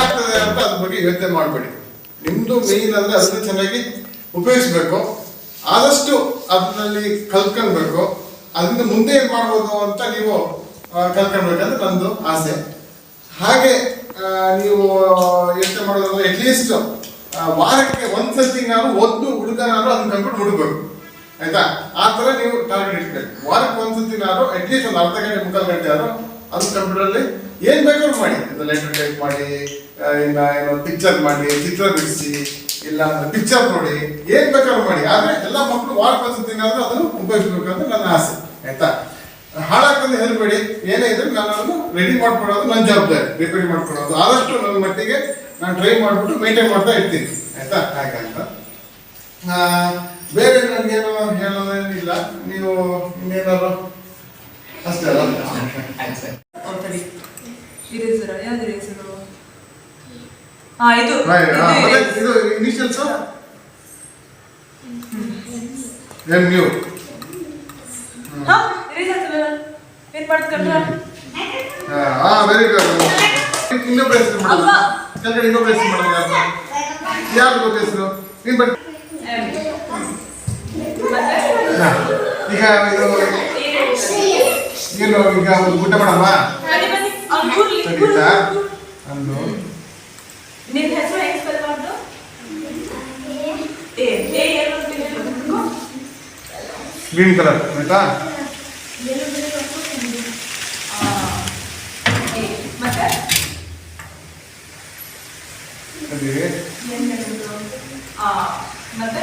ಆಗ್ತದೆ ಅಂತ ಅದ್ರ ಬಗ್ಗೆ ಯೋಚನೆ ಮಾಡಬೇಡಿ. ನಿಮ್ದು ಮೇನ್ ಅಂದ್ರೆ ಅದನ್ನ ಚೆನ್ನಾಗಿ ಉಪಯೋಗಿಸ್ಬೇಕು. ಆದಷ್ಟು ಅದರಲ್ಲಿ ಕಲ್ತ್ಕೊಳ್ಬೇಕು. ಅದರಿಂದ ಮುಂದೆ ಏನ್ ಮಾಡ್ಬೋದು ಅಂತ ನೀವು ಕಲ್ತ್ಕೊಳ್ಬೇಕಂದ್ರೆ ನಂದು ಆಸೆ. ಹಾಗೆ ನೀವು, ಯೋಚನೆ ಮಾಡೋದಂದ್ರೆ ಅಟ್ಲೀಸ್ಟ್ ವಾರಕ್ಕೆ ಒಂದ್ಸತಿ ನಾನು ಒಂದು ಹುಡುಗನಾದ್ರು ಅದನ್ನ ಕಂಪ್ಲೀಟ್ ಹುಡುಗಬೇಕು ಆಯ್ತಾ? ಆ ತರ ನೀವು ಟಾರ್ಗೆಟ್ ಇಟ್ಬೇಕು ವಾರಕ್ಕೆ ಒಂದ್ಸತಿ ನಾನು ಅಟ್ಲೀಸ್ಟ್ ಒಂದು ಅರ್ಧ ಗಂಟೆ, ಮುಕ್ಕಾಲು ಗಂಟೆ ಆದ್ರೂ ಅದು ಕಂಪ್ಯೂಟರ್ ಅಲ್ಲಿ ಏನ್ ಬೇಕಾದ್ರೂ ಮಾಡಿ. ಲೆಟರ್ ಟೈಪ್ ಮಾಡಿ ಇನ್ನ ಏನೋ ಪಿಕ್ಚರ್ ಮಾಡಿ, ಚಿತ್ರ ಬಿಡಿಸಿ, ಇಲ್ಲ ಅಂದ್ರೆ ಪಿಕ್ಚರ್ ನೋಡಿ, ಏನ್ ಬೇಕಾದ್ರೂ ಮಾಡಿ. ಆದ್ರೆ ಎಲ್ಲ ಮಕ್ಕಳು ವಾರಕ್ಕೆ ಒಂದ್ ಸತಿನಾದ್ರೂ ಅದನ್ನು ಉಪಯೋಗಿಸ್ಬೇಕು ಅಂತ ನನ್ನ ಆಸೆ, ಆಯ್ತಾ? ಹಾಳಾಗ್ತದೆ ಹೇಳ್ಬೇಡಿ ಏನೇ ಇದ್ರು ನಾನು ಅದನ್ನು ರೆಡಿ ಮಾಡ್ಕೊಡೋದು ನನ್ನ ಜವಾಬ್ದಾರಿ ರಿಪೇರಿ ಮಾಡ್ಕೊಡೋದು ಆದಷ್ಟು ನನ್ನ ಮಟ್ಟಿಗೆ ನಾನು ಟ್ರೈ ಮಾಡಿಬಿಟ್ಟು ಮೇಂಟೈನ್ ಮಾಡ್ತಾ ಇರ್ತೀನಿ, ಆಯ್ತಾ? ಹಾಗಂತ ಬೇರೆ ನನಗೇನು ಹೇಳೋದೇನಿಲ್ಲ? ನೀವು ಇನ್ನೇನಾದ್ರು ಹಾ ಇದು ಇದು ಇನಿಷಿಯಲ್ಸ್ ಎನ್ ಯು ಹಾ. ಏನ್ ಮಾಡ್ಕೊಂಡ್ರ ಹಾ ವೆರಿ ಗುಡ್ ಹೆಸರು ಮಾಡೋದು. ಕೆಳಗಡೆ ಇನ್ನೊಬ್ಬರ ಹೆಸರು ಮಾಡೋದು ಯಾರು ಯಾರು ಒಬ್ಬ ಹೆಸರು? ನೀನ್ ಈಗ ಇದು ಏನು ಈಗ ಒಂದು ಊಟ ಮಾಡಮ್ಮ? ಬನ್ನಿ. ನಿನ್ ಹೆಸರು ಹೆಂಗ್ ಸ್ಪೆಲ್ ಮಾಡ್ದು ಏ ಏ ಏನು ಅಂತ ಹೇಳ್ಬೇಕು? ಗ್ರೀನ್ ಕಲರ್ ಆಯ್ತಾ ಆ, ಏ, ಮತ್ತೆ ಸರಿ ಏನ್ ಹೇಳಿದ್ರು? ಆ, ಮತ್ತೆ